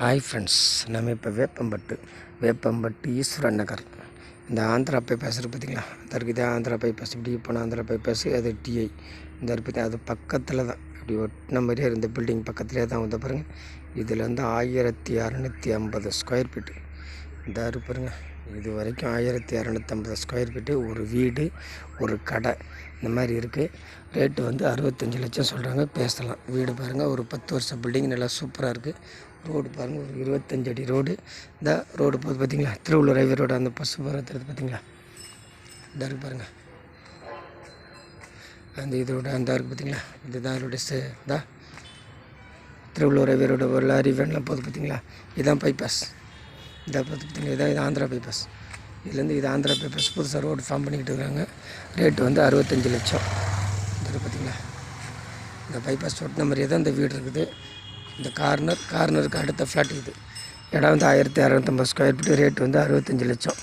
Hi friends நம்ம இப்போ வேப்பம்பட்டு வேப்பம்பட்டு ஈஸ்வரன் நகர். இந்த ஆந்திரா பைபாஸ் இருக்குது பார்த்தீங்களா அதற்கு இதே ஆந்திரா பைபாஸ் இப்படி போனால் ஆந்திரா பைபாஸ் அது டிஐ இந்த இருக்குது அது பக்கத்தில் தான். இப்படி ஒட்டின மாதிரியே இந்த பில்டிங் பக்கத்துலேயே தான் வந்து பாருங்கள் இதில் வந்து ஆயிரத்தி அறநூற்றி ஐம்பது ஸ்கொயர் ஃபீட்டு இந்த பாருங்க. இது வரைக்கும் ஆயிரத்தி இரநூத்தம்பது ஸ்கொயர் ஃபீட்டு ஒரு வீடு ஒரு கடை இந்த மாதிரி இருக்குது ரேட்டு வந்து அறுபத்தஞ்சி லட்சம் சொல்கிறாங்க பேசலாம். வீடு பாருங்கள் ஒரு பத்து வருஷம் பில்டிங் நல்லா சூப்பராக இருக்குது ரோடு பாருங்கள் ஒரு இருபத்தஞ்சு அடி ரோடு இந்த ரோடு போது பார்த்தீங்களா திருவள்ளூர் ரயில்வே ரோடு அந்த பசு போகிறது பார்த்தீங்களா இந்த இருக்கு பாருங்கள் அந்த இதோட அந்த இருக்குது பார்த்தீங்களா இதுதான் சே இதா திருவள்ளூர் ரயில்வே ரோடு ஒரு லாரி வேன்லாம் போகுது பார்த்தீங்களா இதுதான் பைபாஸ் இதை பார்த்து இதான் இது ஆந்திரா பேப்பர்ஸ் இதுலேருந்து இது ஆந்திரா பேப்பர்ஸ் புதுசாக ரோடு ஃபார்ம் பண்ணிக்கிட்டு இருக்காங்க. ரேட்டு வந்து அறுபத்தஞ்சி லட்சம். இது பார்த்தீங்களா? இந்த பைபாஸ் ஒட்டின மாதிரியே தான் இந்த வீடு இருக்குது. இந்த கார்னர் கார்னருக்கு அடுத்த ஃப்ளாட் இது. இடம் வந்து ஆயிரத்தி அறநூற்றம்பது ஸ்கொயர் ஃபீட் ரேட் வந்து அறுபத்தஞ்சி லட்சம்.